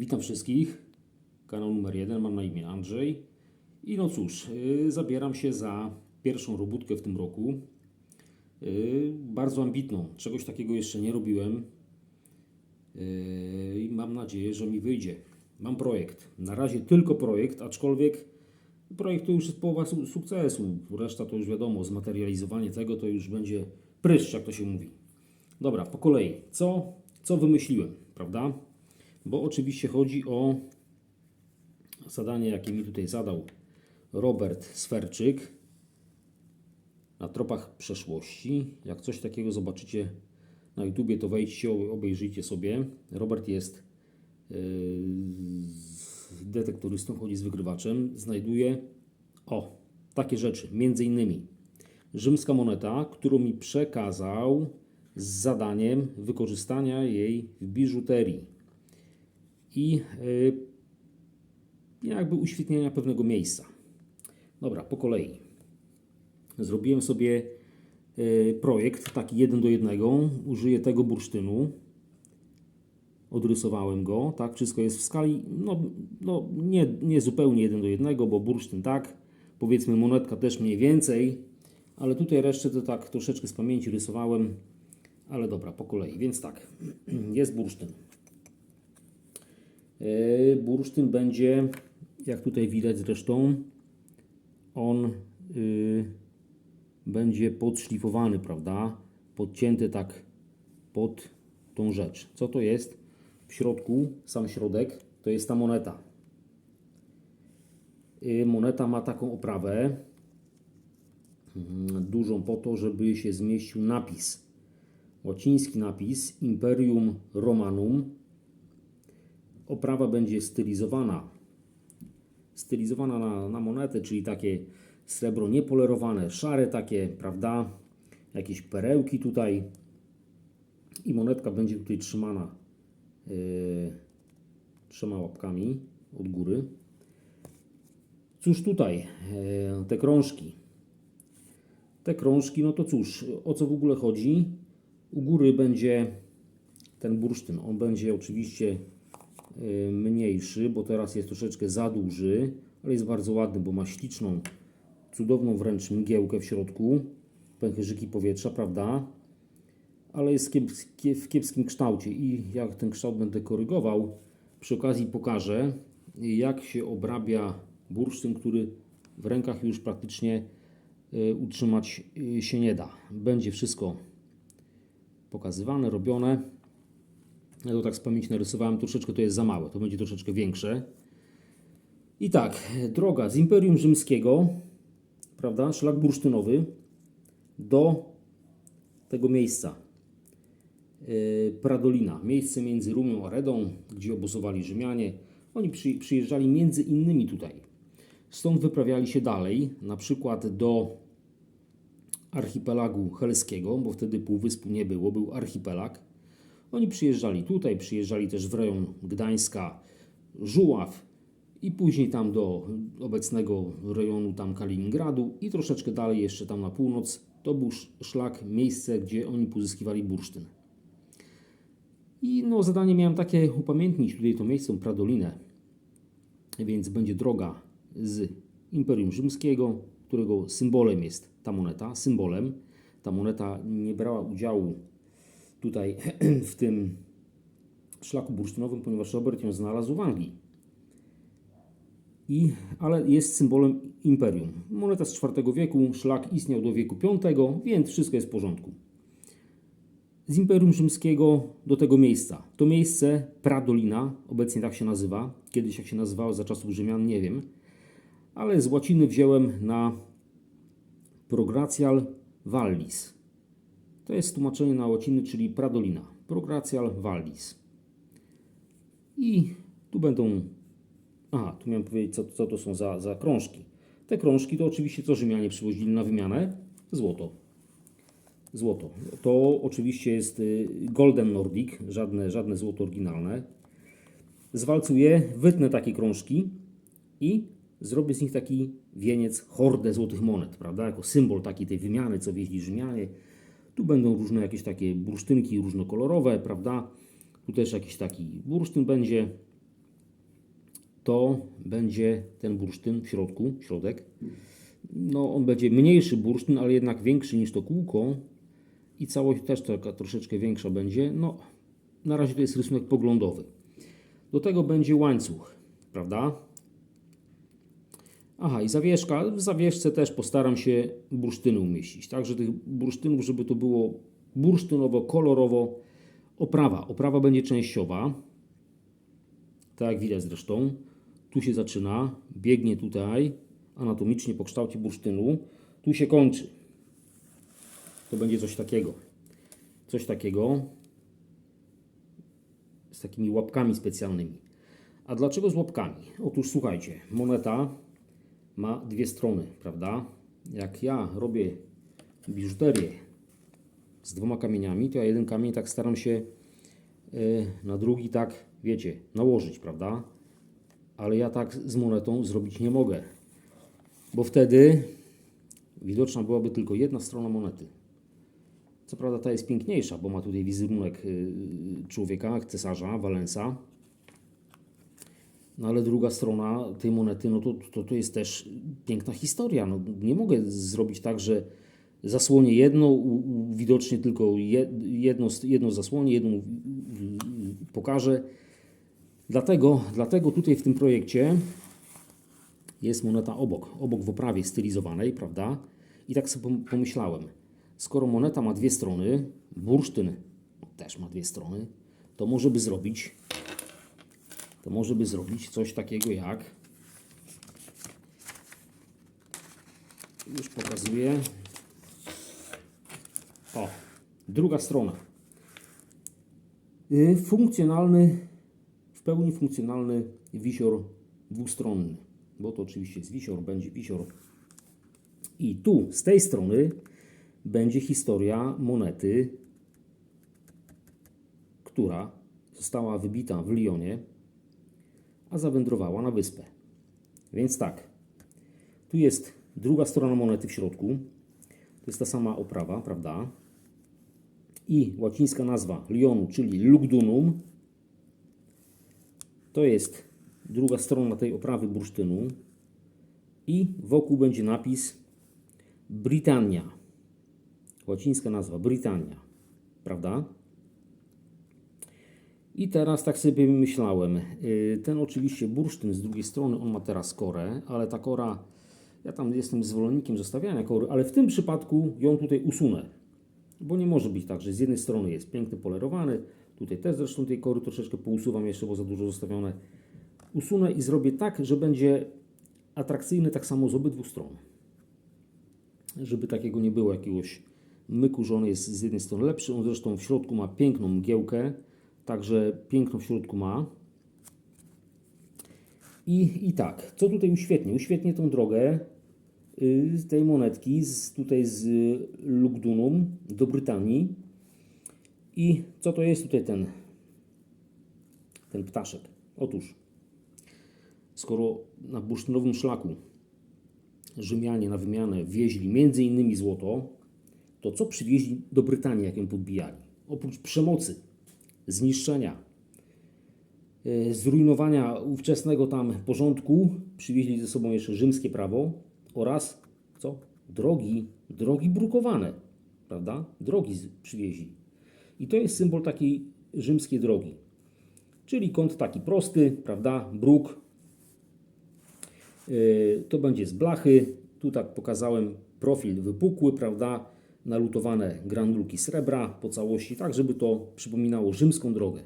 Witam wszystkich. Kanał numer jeden, mam na imię Andrzej. I no cóż, yy, zabieram się za pierwszą robótkę w tym roku. Yy, bardzo ambitną. Czegoś takiego jeszcze nie robiłem. Yy, I mam nadzieję, że mi wyjdzie. Mam projekt. Na razie tylko projekt, aczkolwiek projekt to już jest połowa su- sukcesu. Reszta to już wiadomo, zmaterializowanie tego to już będzie pryszcz, jak to się mówi. Dobra, po kolei. Co, co wymyśliłem, prawda? Bo oczywiście chodzi o zadanie, jakie mi tutaj zadał Robert Sferczyk na tropach przeszłości. Jak coś takiego zobaczycie na YouTubie, to wejdźcie, obejrzyjcie sobie. Robert jest yy, detektorystą, chodzi z wygrywaczem. Znajduje o takie rzeczy, między innymi rzymska moneta, którą mi przekazał z zadaniem wykorzystania jej w biżuterii i y, jakby uświetnienia pewnego miejsca. Dobra, po kolei. Zrobiłem sobie y, projekt taki jeden do jednego. Użyję tego bursztynu. Odrysowałem go, tak? Wszystko jest w skali, no, no nie, nie zupełnie jeden do jednego, bo bursztyn tak, powiedzmy monetka też mniej więcej, ale tutaj resztę to tak troszeczkę z pamięci rysowałem, ale dobra, po kolei. Więc tak, jest bursztyn. Yy, Bursztyn będzie, jak tutaj widać zresztą, on yy, będzie podszlifowany, prawda? Podcięty tak pod tą rzecz. Co to jest? W środku, sam środek, to jest ta moneta. Yy, Moneta ma taką oprawę, mm, dużą po to, żeby się zmieścił napis. Łaciński napis Imperium Romanum oprawa będzie stylizowana. Stylizowana na, na monetę, czyli takie srebro niepolerowane, szare takie, prawda? Jakieś perełki tutaj. I monetka będzie tutaj trzymana yy, trzema łapkami od góry. Cóż tutaj, yy, te krążki. Te krążki, no to cóż, o co w ogóle chodzi? U góry będzie ten bursztyn. On będzie oczywiście mniejszy, bo teraz jest troszeczkę za duży, ale jest bardzo ładny, bo ma śliczną, cudowną wręcz mgiełkę w środku, pęcherzyki powietrza, prawda? Ale jest w kiepskim kształcie i jak ten kształt będę korygował, przy okazji pokażę, jak się obrabia bursztyn, który w rękach już praktycznie y, utrzymać y, się nie da. Będzie wszystko pokazywane, robione. Ja to tak z pamięci narysowałem, troszeczkę to jest za małe, to będzie troszeczkę większe. I tak, droga z Imperium Rzymskiego, prawda, szlak bursztynowy do tego miejsca. Yy, Pradolina, miejsce między Rumią a Redą, gdzie obozowali Rzymianie. Oni przy, przyjeżdżali między innymi tutaj. Stąd wyprawiali się dalej, na przykład do archipelagu helskiego, bo wtedy półwyspu nie było, był archipelag. Oni przyjeżdżali tutaj, przyjeżdżali też w rejon Gdańska, Żuław i później tam do obecnego rejonu tam Kaliningradu i troszeczkę dalej jeszcze tam na północ. To był sz- szlak, miejsce, gdzie oni pozyskiwali bursztyn. I no, zadanie miałem takie upamiętnić tutaj to miejsce, Pradolinę. Więc będzie droga z Imperium Rzymskiego, którego symbolem jest ta moneta, symbolem. Ta moneta nie brała udziału tutaj w tym szlaku bursztynowym, ponieważ Robert ją znalazł w Anglii. I, ale jest symbolem imperium. Moneta z IV wieku, szlak istniał do wieku V, więc wszystko jest w porządku. Z Imperium Rzymskiego do tego miejsca. To miejsce Pradolina, obecnie tak się nazywa, kiedyś jak się nazywało za czasów Rzymian, nie wiem, ale z łaciny wziąłem na Progratial Vallis. To jest tłumaczenie na łaciny, czyli Pradolina. Progratial Vallis. I tu będą. Aha, tu miałem powiedzieć, co, co to są za, za krążki. Te krążki to oczywiście co Rzymianie przywozili na wymianę? Złoto. Złoto. To oczywiście jest y, Golden Nordic, żadne, żadne złoto oryginalne. Zwalcuję, wytnę takie krążki i zrobię z nich taki wieniec, hordę złotych monet, prawda? Jako symbol takiej tej wymiany, co wieźli Rzymianie. Tu będą różne jakieś takie bursztynki różnokolorowe, prawda? Tu też jakiś taki bursztyn będzie. to będzie ten bursztyn w środku, środek. No, on będzie mniejszy bursztyn, ale jednak większy niż to kółko i całość też taka troszeczkę większa będzie. No, na razie to jest rysunek poglądowy. Do tego będzie łańcuch, prawda? Aha, i zawieszka. W zawieszce też postaram się bursztyny umieścić. Także tych bursztynów, żeby to było bursztynowo, kolorowo. Oprawa. Oprawa będzie częściowa. Tak jak widać zresztą. Tu się zaczyna, biegnie tutaj anatomicznie po kształcie bursztynu. Tu się kończy. To będzie coś takiego. Coś takiego z takimi łapkami specjalnymi. A dlaczego z łapkami? Otóż słuchajcie, moneta ma dwie strony, prawda? Jak ja robię biżuterię z dwoma kamieniami, to ja jeden kamień tak staram się y, na drugi tak, wiecie, nałożyć, prawda? Ale ja tak z monetą zrobić nie mogę, bo wtedy widoczna byłaby tylko jedna strona monety. Co prawda ta jest piękniejsza, bo ma tutaj wizerunek y, człowieka, cesarza, Walensa. No ale druga strona tej monety, no to, to, to jest też piękna historia. No, nie mogę zrobić tak, że zasłonię jedno, u, u, widocznie tylko je, jedno, jedno zasłonię, jedną pokażę. Dlatego, dlatego tutaj w tym projekcie jest moneta obok, obok w oprawie stylizowanej, prawda? I tak sobie pom- pomyślałem, skoro moneta ma dwie strony, bursztyn też ma dwie strony, to może by zrobić to może by zrobić coś takiego jak już pokazuję. O, druga strona. Y, funkcjonalny w pełni funkcjonalny wisior dwustronny bo to oczywiście jest wisior, będzie wisior. I tu z tej strony będzie historia monety która została wybita w Lyonie a zawędrowała na wyspę. Więc tak, tu jest druga strona monety w środku. To jest ta sama oprawa, prawda? I łacińska nazwa Lyonu, czyli Lugdunum. To jest druga strona tej oprawy bursztynu. I wokół będzie napis Britannia. Łacińska nazwa Britannia, prawda? I teraz tak sobie myślałem. y, Ten oczywiście bursztyn z drugiej strony, on ma teraz korę, ale ta kora, ja tam jestem zwolennikiem zostawiania kory, ale w tym przypadku ją tutaj usunę. Bo nie może być tak, że z jednej strony jest piękny polerowany, tutaj też zresztą tej kory troszeczkę pousuwam jeszcze, bo za dużo zostawione. Usunę i zrobię tak, że będzie atrakcyjny tak samo z obydwu stron. Żeby takiego nie było jakiegoś myku, że on jest z jednej strony lepszy, on zresztą w środku ma piękną mgiełkę, Także piękną w środku ma. I, I tak, co tutaj uświetni? Uświetnię tą drogę y, z tej monetki, z, tutaj z Lugdunum do Brytanii. I co to jest tutaj ten, ten ptaszek? Otóż, skoro na bursztynowym szlaku Rzymianie na wymianę wieźli między innymi złoto, to co przywieźli do Brytanii, jak ją podbijali? Oprócz przemocy, zniszczenia, e, zrujnowania ówczesnego tam porządku, przywieźli ze sobą jeszcze rzymskie prawo oraz co? Drogi, drogi brukowane, prawda? Drogi przywieźli. I to jest symbol takiej rzymskiej drogi. Czyli kąt taki prosty, prawda? Bruk. Yy, To będzie z blachy. Tu tak pokazałem profil wypukły, prawda? Nalutowane granulki srebra po całości, tak żeby to przypominało rzymską drogę.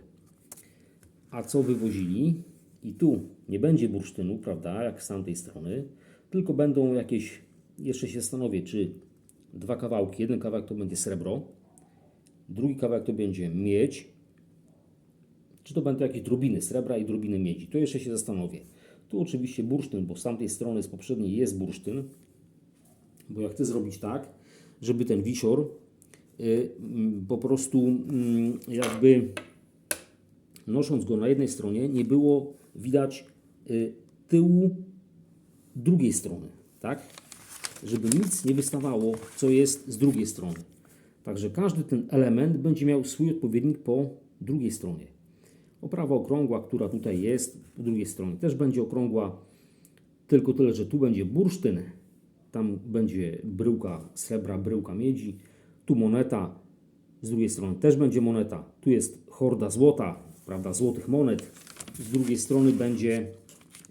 A co wywozili? I tu nie będzie bursztynu, prawda, jak z tamtej strony, tylko będą jakieś, jeszcze się zastanowię, czy dwa kawałki, jeden kawałek to będzie srebro, drugi kawałek to będzie miedź, czy to będą jakieś drobiny srebra i drobiny miedzi. To jeszcze się zastanowię. Tu oczywiście bursztyn, bo z tamtej strony, z poprzedniej jest bursztyn, bo ja chcę zrobić tak, żeby ten wisior y, mm, po prostu mm, jakby nosząc go na jednej stronie nie było widać y, tyłu drugiej strony, tak? Żeby nic nie wystawało, co jest z drugiej strony. Także każdy ten element będzie miał swój odpowiednik po drugiej stronie. Oprawa okrągła, która tutaj jest, po drugiej stronie też będzie okrągła, tylko tyle, że tu będzie bursztyn, tam będzie bryłka srebra, bryłka miedzi, tu moneta, z drugiej strony też będzie moneta, tu jest horda złota, prawda, złotych monet, z drugiej strony będzie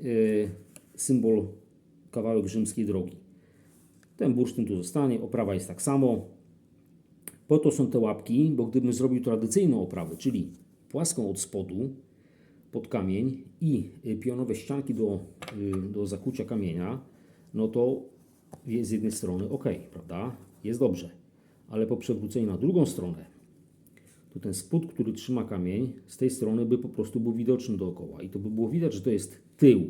y, symbol kawałek rzymskiej drogi. Ten bursztyn tu zostanie, oprawa jest tak samo. Po to są te łapki, bo gdybym zrobił tradycyjną oprawę, czyli płaską od spodu pod kamień i pionowe ścianki do, y, do zakucia kamienia, no to z jednej strony ok, prawda? Jest dobrze. Ale po przewróceniu na drugą stronę, to ten spód, który trzyma kamień, z tej strony by po prostu był widoczny dookoła. I to by było widać, że to jest tył.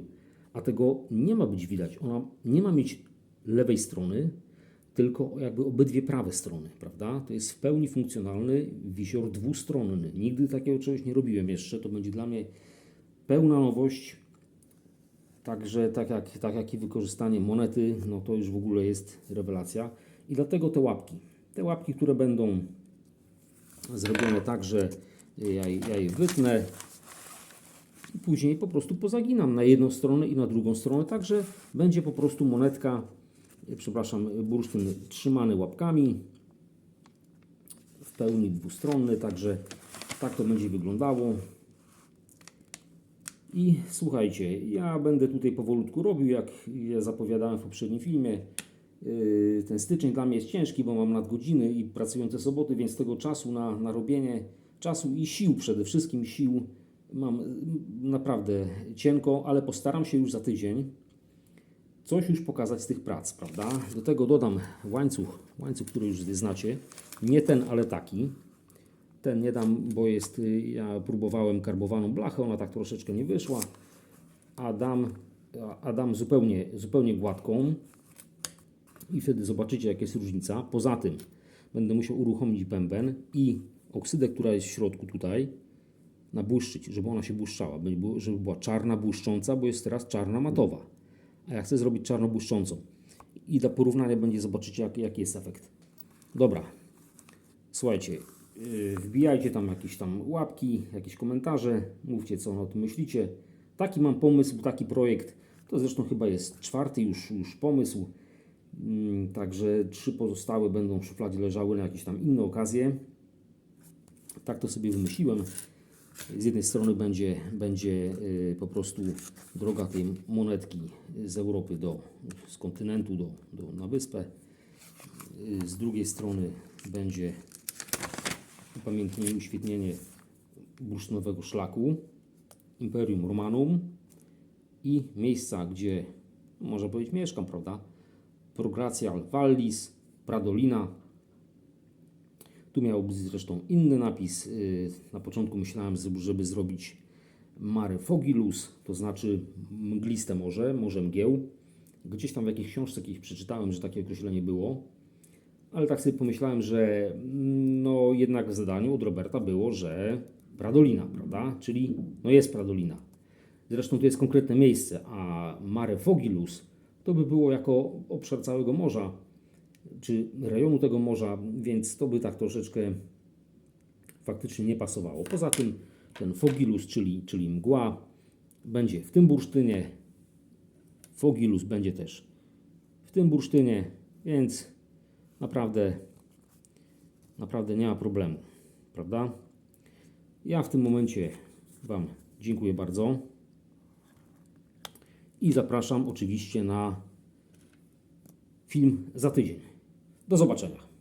A tego nie ma być widać. Ona nie ma mieć lewej strony, tylko jakby obydwie prawe strony, prawda? To jest w pełni funkcjonalny wisior dwustronny. Nigdy takiego czegoś nie robiłem jeszcze. To będzie dla mnie pełna nowość. Także tak jak, tak jak i wykorzystanie monety, no to już w ogóle jest rewelacja. I dlatego te łapki. Te łapki, które będą zrobione tak, że ja, ja je wytnę i później po prostu pozaginam na jedną stronę i na drugą stronę, także będzie po prostu monetka, e, przepraszam, bursztyn trzymany łapkami w pełni dwustronny, także tak to będzie wyglądało. I słuchajcie, ja będę tutaj powolutku robił, jak ja zapowiadałem w poprzednim filmie. Yy, Ten styczeń dla mnie jest ciężki, bo mam nadgodziny i pracujące soboty, więc tego czasu na, na robienie, czasu i sił przede wszystkim, sił mam y, naprawdę cienko, ale postaram się już za tydzień coś już pokazać z tych prac, prawda? Do tego dodam łańcuch, łańcuch, który już znacie. Nie ten, ale taki. Ten nie dam, bo jest, y, ja próbowałem karbowaną blachę, ona tak troszeczkę nie wyszła. A dam, a- dam zupełnie, zupełnie gładką i wtedy zobaczycie, jaka jest różnica. Poza tym będę musiał uruchomić bęben i oksydę, która jest w środku tutaj, nabłyszczyć, żeby ona się błyszczała, żeby była czarna, błyszcząca, bo jest teraz czarna matowa. A ja chcę zrobić czarno błyszczącą. I dla porównania będzie zobaczycie, jaki, jaki jest efekt. Dobra. Słuchajcie, wbijajcie tam jakieś tam łapki, jakieś komentarze, mówcie co o tym myślicie. Taki mam pomysł, taki projekt. To zresztą chyba jest czwarty już, już pomysł. Mm, Także trzy pozostałe będą w szufladzie leżały na jakieś tam inne okazje. Tak to sobie wymyśliłem. Z jednej strony będzie, będzie y, po prostu droga tej monetki z Europy do, z kontynentu do, do, na wyspę. Y, Z drugiej strony będzie upamiętnienie, uświetnienie bursztynowego szlaku, Imperium Romanum i miejsca, gdzie można powiedzieć mieszkam, prawda? Progracja Vallis, Pradolina, tu miał być zresztą inny napis. Yy, Na początku myślałem, żeby zrobić Mare Fogilus, to znaczy mgliste morze, morze mgieł. Gdzieś tam w jakiejś książce kiedyś przeczytałem, że takie określenie było. Ale tak sobie pomyślałem, że no jednak w zadaniu od Roberta było, że Pradolina, prawda? Czyli no jest Pradolina. Zresztą to jest konkretne miejsce, a Mare Fogilus to by było jako obszar całego morza, czy rejonu tego morza, więc to by tak troszeczkę faktycznie nie pasowało. Poza tym ten Fogilus, czyli, czyli mgła, będzie w tym bursztynie. Fogilus będzie też w tym bursztynie, więc naprawdę, naprawdę nie ma problemu, prawda? Ja w tym momencie Wam dziękuję bardzo i zapraszam oczywiście na film za tydzień. Do zobaczenia.